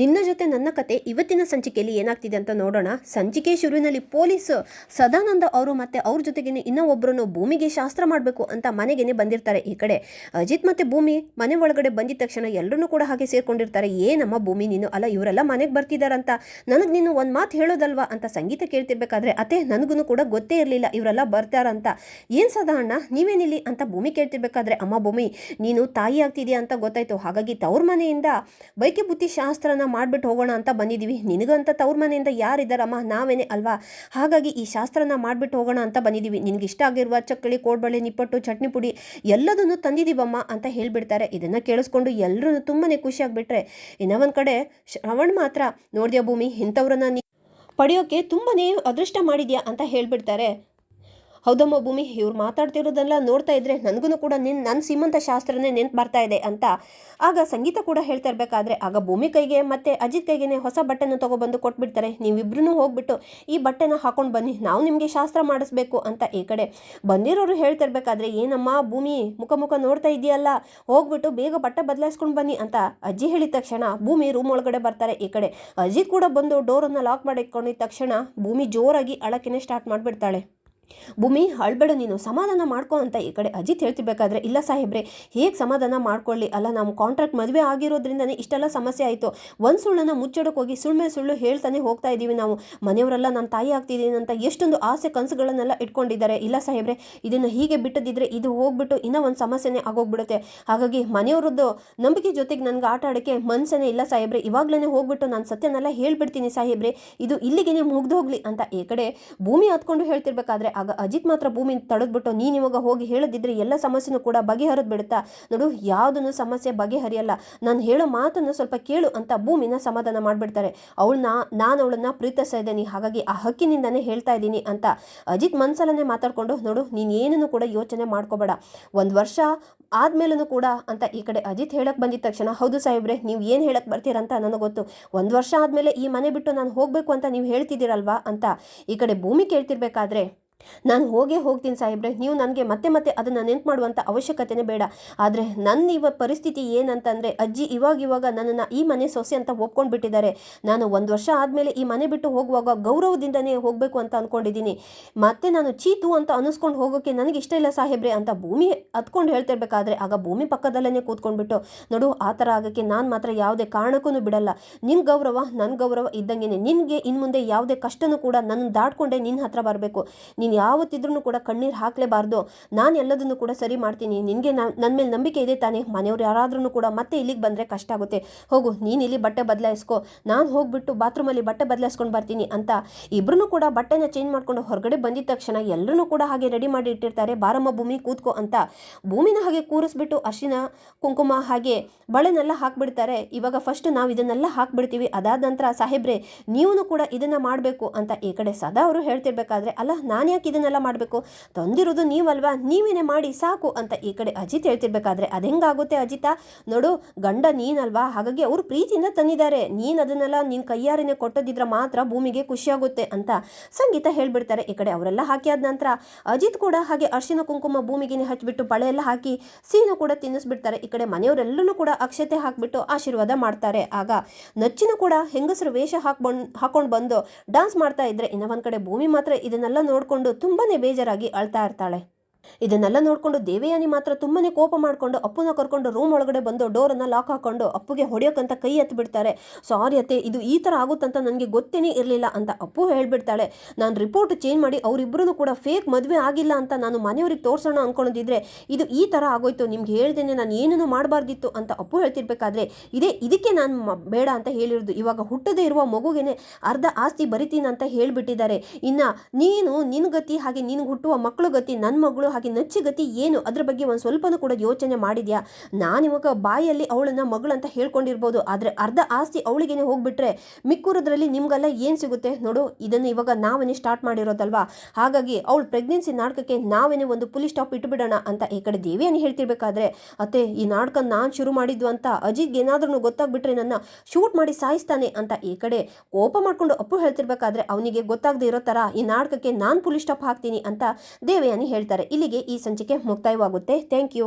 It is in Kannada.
ನಿನ್ನ ಜೊತೆ ನನ್ನ ಕತೆ ಇವತ್ತಿನ ಸಂಚಿಕೆಯಲ್ಲಿ ಏನಾಗ್ತಿದೆ ಅಂತ ನೋಡೋಣ. ಸಂಚಿಕೆ ಶುರುವಿನಲ್ಲಿ ಪೊಲೀಸ್ ಸದಾನಂದ ಅವರು ಮತ್ತೆ ಅವ್ರ ಜೊತೆಗೇನೆ ಇನ್ನೂ ಒಬ್ಬರನ್ನು ಭೂಮಿಗೆ ಶಾಸ್ತ್ರ ಮಾಡಬೇಕು ಅಂತ ಮನೆಗೇನೆ ಬಂದಿರ್ತಾರೆ ಈ ಕಡೆ. ಅಜಿತ್ ಮತ್ತೆ ಭೂಮಿ ಮನೆ ಒಳಗಡೆ ಬಂದಿದ ತಕ್ಷಣ ಎಲ್ಲರೂ ಕೂಡ ಹಾಗೆ ಸೇರ್ಕೊಂಡಿರ್ತಾರೆ. ಏನಮ್ಮ ಭೂಮಿ, ನೀನು ಅಲ್ಲ, ಇವರೆಲ್ಲ ಮನೆಗೆ ಬರ್ತಿದಾರಂತ. ನನಗೆ ನೀನು ಒಂದು ಮಾತು ಹೇಳೋದಲ್ವಾ ಅಂತ ಸಂಗೀತ ಕೇಳ್ತಿರ್ಬೇಕಾದ್ರೆ ಅತ್ತೆ ನನಗೂ ಕೂಡ ಗೊತ್ತೇ ಇರಲಿಲ್ಲ, ಇವರೆಲ್ಲ ಬರ್ತಾರಂತ. ಏನು ಸದಾ ಅಣ್ಣ ನೀವೇನಿಲ್ಲಿ ಅಂತ ಭೂಮಿ ಕೇಳ್ತಿರ್ಬೇಕಾದ್ರೆ, ಅಮ್ಮ ಭೂಮಿ, ನೀನು ತಾಯಿ ಆಗ್ತಿದೆಯಾ ಅಂತ ಗೊತ್ತಾಯ್ತು. ಹಾಗಾಗಿ ತವ್ರ ಮನೆಯಿಂದ ಬೈಕೆ ಬುತ್ತಿ ಶಾಸ್ತ್ರನ ಮಾಡ್ಬಿಟ್ಟು ಹೋಗೋಣ ಅಂತ ಬಂದಿದ್ದೀವಿ ನಿನಗಂತ ತವ್ರ ಮನೆಯಿಂದ ಯಾರಿದ್ದಾರಮ್ಮ ನಾವೇನೆ ಅಲ್ವಾ? ಹಾಗಾಗಿ ಈ ಶಾಸ್ತ್ರನ ಮಾಡಿಬಿಟ್ಟು ಹೋಗೋಣ ಅಂತ ಬಂದಿದ್ದೀವಿ ನಿನಗೆ ಇಷ್ಟ ಆಗಿರುವ ಚಕ್ಕಳಿ ಕೋಡ್ಬಳೆ, ನಿಪ್ಪಟ್ಟು, ಚಟ್ನಿ ಪುಡಿ ಎಲ್ಲದನ್ನು ತಂದಿದ್ದೀವಮ್ಮ ಅಂತ ಹೇಳಿಬಿಡ್ತಾರೆ. ಇದನ್ನು ಕೇಳಿಸ್ಕೊಂಡು ಎಲ್ಲರೂ ತುಂಬನೇ ಖುಷಿಯಾಗಿಬಿಟ್ರೆ ಇನ್ನೂ ಒಂದು ಕಡೆ ಶ್ರವಣ್ ಮಾತ್ರ, ನೋಡಿದ್ಯಾ ಭೂಮಿ, ಇಂಥವ್ರನ್ನ ಪಡೆಯೋಕ್ಕೆ ತುಂಬನೇ ಅದೃಷ್ಟ ಮಾಡಿದ್ಯಾ ಅಂತ ಹೇಳ್ಬಿಡ್ತಾರೆ. ಹೌದಮ್ಮ ಭೂಮಿ, ಇವ್ರು ಮಾತಾಡ್ತಿರೋದೆಲ್ಲ ನೋಡ್ತಾ ಇದ್ರೆ ನನಗೂ ಕೂಡ ನಿನ್ ನನ್ನ ಸೀಮಂತ ಶಾಸ್ತ್ರನೇ ನೆನ್ಪು ಬರ್ತಾ ಇದೆ ಅಂತ. ಆಗ ಸಂಗೀತ ಕೂಡ ಹೇಳ್ತಾ ಇರಬೇಕಾದ್ರೆ, ಆಗ ಭೂಮಿ ಕೈಗೆ ಮತ್ತೆ ಅಜಿತ್ ಕೈಗೆ ಹೊಸ ಬಟ್ಟೆನ ತೊಗೊಬಂದು ಕೊಟ್ಬಿಡ್ತಾರೆ. ನೀವಿಬ್ರು ಹೋಗ್ಬಿಟ್ಟು ಈ ಬಟ್ಟೆನ ಹಾಕೊಂಡು ಬನ್ನಿ, ನಾವು ನಿಮಗೆ ಶಾಸ್ತ್ರ ಮಾಡಿಸ್ಬೇಕು ಅಂತ ಈ ಕಡೆ ಬಂದಿರೋರು ಹೇಳ್ತಾ ಇರ್ಬೇಕಾದ್ರೆ, ಏನಮ್ಮ ಭೂಮಿ, ಮುಖ ಮುಖ ನೋಡ್ತಾ ಇದೆಯಲ್ಲ ಹೋಗ್ಬಿಟ್ಟು ಬೇಗ ಬಟ್ಟೆ ಬದಲಾಯಿಸ್ಕೊಂಡು ಬನ್ನಿ ಅಂತ ಅಜ್ಜಿ ಹೇಳಿದ ತಕ್ಷಣ ಭೂಮಿ ರೂಮ್ ಒಳಗಡೆ ಬರ್ತಾರೆ ಈ ಕಡೆ. ಅಜಿತ್ ಕೂಡ ಬಂದು ಡೋರನ್ನು ಲಾಕ್ ಮಾಡಿ ಇಟ್ಕೊಂಡಿದ ತಕ್ಷಣ ಭೂಮಿ ಜೋರಾಗಿ ಅಳಕೆನೆ ಸ್ಟಾರ್ಟ್ ಮಾಡಿಬಿಡ್ತಾಳೆ. ಭೂಮಿ ಅಳ್ಬೇಡ ನೀನು ಸಮಾಧಾನ ಮಾಡ್ಕೊ ಅಂತ ಈ ಕಡೆ ಅಜಿತ್ ಹೇಳ್ತಿರ್ಬೇಕಾದ್ರೆ, ಇಲ್ಲ ಸಾಹೇಬ್ರೆ, ಹೇಗೆ ಸಮಾಧಾನ ಮಾಡ್ಕೊಳ್ಳಿ? ಅಲ್ಲ ನಮ್ಮ ಕಾಂಟ್ರಾಕ್ಟ್ ಮದುವೆ ಆಗಿರೋದ್ರಿಂದನೇ ಇಷ್ಟೆಲ್ಲ ಸಮಸ್ಯೆ ಆಯಿತು. ಒಂದು ಸುಳ್ಳನ್ನು ಮುಚ್ಚಡಕ್ಕೆ ಹೋಗಿ ಸುಳ್ಳು ಸುಳ್ಳು ಹೇಳ್ತಾನೆ ಹೋಗ್ತಾ ಇದ್ದೀವಿ ನಾವು. ಮನೆಯವರೆಲ್ಲ ನಾನು ತಾಯಿ ಆಗ್ತಿದ್ದೀನಿ ಅಂತ ಎಷ್ಟೊಂದು ಆಸೆ ಕನಸುಗಳನ್ನೆಲ್ಲ ಇಟ್ಕೊಂಡಿದ್ದಾರೆ. ಇಲ್ಲ ಸಾಹೇಬ್ರೆ, ಇದನ್ನು ಹೀಗೆ ಬಿಟ್ಟದಿದ್ರೆ ಇದು ಹೋಗ್ಬಿಟ್ಟು ಇನ್ನೂ ಒಂದು ಸಮಸ್ಯೆನೇ ಆಗೋಗ್ಬಿಡುತ್ತೆ. ಹಾಗಾಗಿ ಮನೆಯವರದ್ದು ನಂಬಿಕೆ ಜೊತೆಗೆ ನನಗೆ ಆಟ ಆಡೋಕ್ಕೆ ಮನಸ್ಸೇನೆ ಇಲ್ಲ ಸಾಹೇಬ್ರೆ. ಇವಾಗಲೇ ಹೋಗ್ಬಿಟ್ಟು ನಾನು ಸತ್ಯನೆಲ್ಲ ಹೇಳ್ಬಿಡ್ತೀನಿ ಸಾಹೇಬ್ರೆ. ಇದು ಇಲ್ಲಿಗೇನೆ ಮುಗ್ದು ಹೋಗ್ಲಿ ಅಂತ ಈ ಕಡೆ ಭೂಮಿ ಹತ್ಕೊಂಡು ಹೇಳ್ತಿರ್ಬೇಕಾದ್ರೆ ಆಗ ಅಜಿತ್ ಮಾತ್ರ ಭೂಮಿನ ತಡೆದ್ಬಿಟ್ಟು, ನೀನು ಇವಾಗ ಹೋಗಿ ಹೇಳದಿದ್ರೆ ಎಲ್ಲ ಸಮಸ್ಯೆನೂ ಕೂಡ ಬಗೆಹರಿದ್ ಬಿಡುತ್ತಾ? ನೋಡು, ಯಾವುದನ್ನು ಸಮಸ್ಯೆ ಬಗೆಹರಿಯಲ್ಲ. ನಾನು ಹೇಳೋ ಮಾತನ್ನು ಸ್ವಲ್ಪ ಕೇಳು ಅಂತ ಭೂಮಿನ ಸಮಾಧಾನ ಮಾಡಿಬಿಡ್ತಾರೆ. ಅವಳನ್ನ ನಾನು ಅವಳನ್ನ ಪ್ರೀತಿಸ್ತಾ ಇದ್ದೀನಿ, ಹಾಗಾಗಿ ಆ ಹಕ್ಕಿನಿಂದನೇ ಹೇಳ್ತಾ ಇದ್ದೀನಿ ಅಂತ ಅಜಿತ್ ಮನ್ಸಲ್ಲೇ ಮಾತಾಡ್ಕೊಂಡು, ನೋಡು, ನೀನು ಏನನ್ನು ಕೂಡ ಯೋಚನೆ ಮಾಡ್ಕೋಬೇಡ. ಒಂದು ವರ್ಷ ಆದ್ಮೇಲೂ ಕೂಡ ಅಂತ ಈ ಕಡೆ ಅಜಿತ್ ಹೇಳಕ್ ಬಂದಿದ ತಕ್ಷಣ, ಹೌದು ಸಾಹೇಬ್ರೆ, ನೀವು ಏನು ಹೇಳಕ್ ಬರ್ತೀರಂತ ನನಗೆ ಗೊತ್ತು. ಒಂದು ವರ್ಷ ಆದಮೇಲೆ ಈ ಮನೆ ಬಿಟ್ಟು ನಾನು ಹೋಗಬೇಕು ಅಂತ ನೀವು ಹೇಳ್ತಿದ್ದೀರಲ್ವಾ ಅಂತ ಈ ಕಡೆ ಭೂಮಿ ಕೇಳ್ತಿರ್ಬೇಕಾದ್ರೆ ನಾನು ಹೋಗೇ ಹೋಗ್ತೀನಿ ಸಾಹೇಬ್ರೆ, ನೀವು ನನಗೆ ಮತ್ತೆ ಮತ್ತೆ ಅದನ್ನು ನೆನ್ಪು ಮಾಡುವಂಥ ಅವಶ್ಯಕತೆನೇ ಬೇಡ. ಆದರೆ ನನ್ನ ಇವ ಪರಿಸ್ಥಿತಿ ಏನಂತಂದರೆ, ಅಜ್ಜಿ ಇವಾಗ ಇವಾಗ ನನ್ನನ್ನು ಈ ಮನೆ ಸೊಸೆ ಅಂತ ಒಪ್ಕೊಂಡು ಬಿಟ್ಟಿದ್ದಾರೆ. ನಾನು ಒಂದು ವರ್ಷ ಆದಮೇಲೆ ಈ ಮನೆ ಬಿಟ್ಟು ಹೋಗುವಾಗ ಗೌರವದಿಂದನೇ ಹೋಗಬೇಕು ಅಂತ ಅಂದ್ಕೊಂಡಿದ್ದೀನಿ ಮತ್ತೆ ನಾನು ಚೀತು ಅಂತ ಅನಿಸ್ಕೊಂಡು ಹೋಗೋಕ್ಕೆ ನನಗೆ ಇಷ್ಟ ಇಲ್ಲ ಸಾಹೇಬ್ರೆ ಅಂತ ಭೂಮಿ ಹತ್ಕೊಂಡು ಹೇಳ್ತಿರ್ಬೇಕಾದ್ರೆ, ಆಗ ಭೂಮಿ ಪಕ್ಕದಲ್ಲೇ ಕೂತ್ಕೊಂಡ್ಬಿಟ್ಟು, ನೋಡು, ಆ ಥರ ಆಗೋಕ್ಕೆ ನಾನು ಮಾತ್ರ ಯಾವುದೇ ಕಾರಣಕ್ಕೂ ಬಿಡಲ್ಲ. ನಿನ್ನ ಗೌರವ ನನ್ನ ಗೌರವ ಇದ್ದಂಗೆ ನಿನಗೆ ಇನ್ನು ಮುಂದೆ ಯಾವುದೇ ಕಷ್ಟನೂ ಕೂಡ ನನ್ನ ದಾಟ್ಕೊಂಡೆ ನಿನ್ನ ಹತ್ರ ಬರಬೇಕು. ನೀನು ಯಾವತ್ತಿದ್ರೂ ಕೂಡ ಕಣ್ಣೀರು ಹಾಕಲೇಬಾರ್ದು. ನಾನು ಎಲ್ಲದನ್ನು ಕೂಡ ಸರಿ ಮಾಡ್ತೀನಿ. ನಿನಗೆ ನನ್ನ ಮೇಲೆ ನಂಬಿಕೆ ಇದೆ ತಾನೇ. ಮನೆಯವ್ರು ಯಾರಾದ್ರೂ ಕೂಡ ಮತ್ತೆ ಇಲ್ಲಿಗೆ ಬಂದರೆ ಕಷ್ಟ ಆಗುತ್ತೆ. ಹೋಗು, ನೀನು ಇಲ್ಲಿ ಬಟ್ಟೆ ಬದಲಾಯಿಸ್ಕೋ. ನಾನು ಹೋಗ್ಬಿಟ್ಟು ಬಾತ್ರೂಮಲ್ಲಿ ಬಟ್ಟೆ ಬದಲಾಯಿಸ್ಕೊಂಡು ಬರ್ತೀನಿ ಅಂತ. ಇಬ್ಬರೂ ಕೂಡ ಬಟ್ಟೆನ ಚೇಂಜ್ ಮಾಡ್ಕೊಂಡು ಹೊರಗಡೆ ಬಂದಿದ್ದ ತಕ್ಷಣ ಎಲ್ಲರೂ ಕೂಡ ಹಾಗೆ ರೆಡಿ ಮಾಡಿ ಇಟ್ಟಿರ್ತಾರೆ. ಬಾರಮ್ಮ, ಭೂಮಿ ಕೂತ್ಕೋ ಅಂತ. ಭೂಮಿನ ಹಾಗೆ ಕೂರಿಸ್ಬಿಟ್ಟು ಅರಿಶಿನ, ಕುಂಕುಮ ಹಾಗೆ ಬಳೆನೆಲ್ಲ ಹಾಕ್ಬಿಡ್ತಾರೆ. ಇವಾಗ ಫಸ್ಟ್ ನಾವು ಇದನ್ನೆಲ್ಲ ಹಾಕ್ಬಿಡ್ತೀವಿ. ಅದಾದ ನಂತರ ಸಾಹೇಬ್ರೆ ನೀವು ಕೂಡ ಇದನ್ನು ಮಾಡಬೇಕು ಅಂತ. ಈ ಕಡೆ ಸದಾ ಅವರು ಹೇಳ್ತಿರ್ಬೇಕಾದ್ರೆ, ಅಲ್ಲ, ನಾನು ಯಾಕೆ ಇದನ್ನೆಲ್ಲ ಮಾಡಬೇಕು? ತಂದಿರೋದು ನೀವಲ್ವಾ? ನೀವೇನೆ ಮಾಡಿ ಸಾಕು ಅಂತ ಈ ಕಡೆ ಅಜಿತ್ ಹೇಳ್ತಿರ್ಬೇಕಾದ್ರೆ ಅದು ಹೆಂಗಾಗುತ್ತೆ ಅಜಿತ? ನೋಡು, ಗಂಡ ನೀನಲ್ವಾ? ಹಾಗಾಗಿ ಅವರು ಪ್ರೀತಿಯಿಂದ ತಂದಿದ್ದಾರೆ. ನೀನು ಅದನ್ನೆಲ್ಲ ನಿನ್ನ ಕೈಯಾರೇನೆ ಕೊಟ್ಟದಿದ್ರೆ ಮಾತ್ರ ಭೂಮಿಗೆ ಖುಷಿಯಾಗುತ್ತೆ ಅಂತ ಸಂಗೀತ ಹೇಳ್ಬಿಡ್ತಾರೆ ಈ ಕಡೆ ಅವರೆಲ್ಲ ಹಾಕಿ ಆದ ನಂತರ. ಅಜಿತ್ ಕೂಡ ಹಾಗೆ ಅರ್ಶಿನ ಕುಂಕುಮ ಭೂಮಿಗೆ ಹಚ್ಚಿಬಿಟ್ಟು ಬಳೆ ಎಲ್ಲ ಹಾಕಿ ಸೀನು ಕೂಡ ತಿನ್ನಿಸ್ಬಿಡ್ತಾರೆ. ಈ ಕಡೆ ಮನೆಯವರೆಲ್ಲರೂ ಕೂಡ ಅಕ್ಷತೆ ಹಾಕಿಬಿಟ್ಟು ಆಶೀರ್ವಾದ ಮಾಡ್ತಾರೆ. ಆಗ ನಚ್ಚಿನ ಕೂಡ ಹೆಂಗಸರು ವೇಷ ಹಾಕ್ಬಂಡ್, ಹಾಕೊಂಡು ಬಂದು ಡಾನ್ಸ್ ಮಾಡ್ತಾ ಇದ್ರೆ ಇನ್ನೊಂದ್ ಕಡೆ ಭೂಮಿ ಮಾತ್ರ ಇದನ್ನೆಲ್ಲ ನೋಡ್ಕೊಂಡು ತುಂಬಾನೇ ಬೇಜಾರಾಗಿ ಅಳ್ತಾ ಇರ್ತಾಳೆ. ಇದನ್ನೆಲ್ಲ ನೋಡಿಕೊಂಡು ದೇವಯಾನಿ ಮಾತ್ರ ತುಂಬನೇ ಕೋಪ ಮಾಡಿಕೊಂಡು ಅಪ್ಪನ ಕರ್ಕೊಂಡು ರೂಮ್ ಒಳಗಡೆ ಬಂದು ಡೋರನ್ನು ಲಾಕ್ ಹಾಕೊಂಡು ಅಪ್ಪುಗೆ ಹೊಡೆಯೋಕ್ಕಂತ ಕೈ ಎತ್ತು ಬಿಡ್ತಾರೆ ಸಾರಿ ಅತ್ತೆ, ಇದು ಈ ಥರ ಆಗುತ್ತಂತ ನನಗೆ ಗೊತ್ತೇನೇ ಇರಲಿಲ್ಲ ಅಂತ ಅಪ್ಪು ಹೇಳಿಬಿಡ್ತಾಳೆ. ನಾನು ರಿಪೋರ್ಟ್ ಚೇಂಜ್ ಮಾಡಿ ಅವರಿಬ್ಬರೂ ಕೂಡ ಫೇಕ್ ಮದುವೆ ಆಗಿಲ್ಲ ಅಂತ ನಾನು ಮನೆಯವ್ರಿಗೆ ತೋರಿಸೋಣ ಅಂದ್ಕೊಂಡಿದ್ರೆ ಇದು ಈ ಥರ ಆಗೋಯ್ತು, ನಿಮ್ಗೆ ಹೇಳ್ದೇನೆ ನಾನು ಏನೇನು ಮಾಡಬಾರ್ದಿತ್ತು ಅಂತ ಅಪ್ಪು ಹೇಳ್ತಿರ್ಬೇಕಾದ್ರೆ, ಇದೇ, ಇದಕ್ಕೆ ನಾನು ಬೇಡ ಅಂತ ಹೇಳಿರೋದು. ಇವಾಗ ಹುಟ್ಟದೇ ಇರುವ ಮಗುಗೇನೆ ಅರ್ಧ ಆಸ್ತಿ ಬರಿತೀನಿ ಅಂತ ಹೇಳಿಬಿಟ್ಟಿದ್ದಾರೆ. ಇನ್ನು ನೀನು ನಿನ್ನ ಗತಿ ಹಾಗೆ ನಿನಗೆ ಹುಟ್ಟುವ ಮಕ್ಕಳು ಗತಿ ನನ್ನ ಮಗಳು ಹಾಗೆ ನಚ್ಚಿಗತಿ ಏನು? ಅದ್ರ ಬಗ್ಗೆ ಒಂದು ಸ್ವಲ್ಪನೂ ಕೂಡ ಯೋಚನೆ ಮಾಡಿದ್ಯಾ? ನಾನು ಇವಾಗ ಬಾಯಲ್ಲಿ ಅವಳನ್ನ ಮಗಳಂತ ಹೇಳ್ಕೊಂಡಿರ್ಬೋದು. ಆದರೆ ಅರ್ಧ ಆಸ್ತಿ ಅವಳಿಗೇನೆ ಹೋಗ್ಬಿಟ್ರೆ ಮಿಕ್ಕೂರದ್ರಲ್ಲಿ ನಿಮ್ಗೆಲ್ಲ ಏನು ಸಿಗುತ್ತೆ? ನೋಡು, ಇದನ್ನು ಇವಾಗ ನಾವೇನೆ ಸ್ಟಾರ್ಟ್ ಮಾಡಿರೋದಲ್ವಾ? ಹಾಗಾಗಿ ಅವಳು ಪ್ರೆಗ್ನೆನ್ಸಿ ನಾಟಕಕ್ಕೆ ನಾವೇನೆ ಒಂದು ಪುಲಿ ಸ್ಟಾಪ್ ಇಟ್ಟುಬಿಡೋಣ ಅಂತ ಈ ಕಡೆ ದೇವಿಯನ್ನು ಹೇಳ್ತಿರ್ಬೇಕಾದ್ರೆ, ಅತ್ತೆ, ಈ ನಾಟಕ ನಾನು ಶುರು ಮಾಡಿದ್ದು ಅಂತ ಅಜಿತ್ಗೆ ಏನಾದ್ರೂ ಗೊತ್ತಾಗ್ಬಿಟ್ರೆ ನನ್ನ ಶೂಟ್ ಮಾಡಿ ಸಾಯಿಸ್ತಾನೆ ಅಂತ ಈ ಕಡೆ ಕೋಪ ಮಾಡ್ಕೊಂಡು ಅಪ್ಪು ಹೇಳ್ತಿರ್ಬೇಕಾದ್ರೆ, ಅವನಿಗೆ ಗೊತ್ತಾಗದೇ ಇರೋ ಥರ ಈ ನಾಟಕಕ್ಕೆ ನಾನು ಪುಲಿ ಸ್ಟಾಪ್ ಹಾಕ್ತೀನಿ ಅಂತ ದೇವಯಾನಿ ಹೇಳ್ತಾರೆ. ಇಲ್ಲಿಗೆ ಈ ಸಂಚಿಕೆ ಮುಕ್ತಾಯವಾಗುತ್ತೆ. Thank you.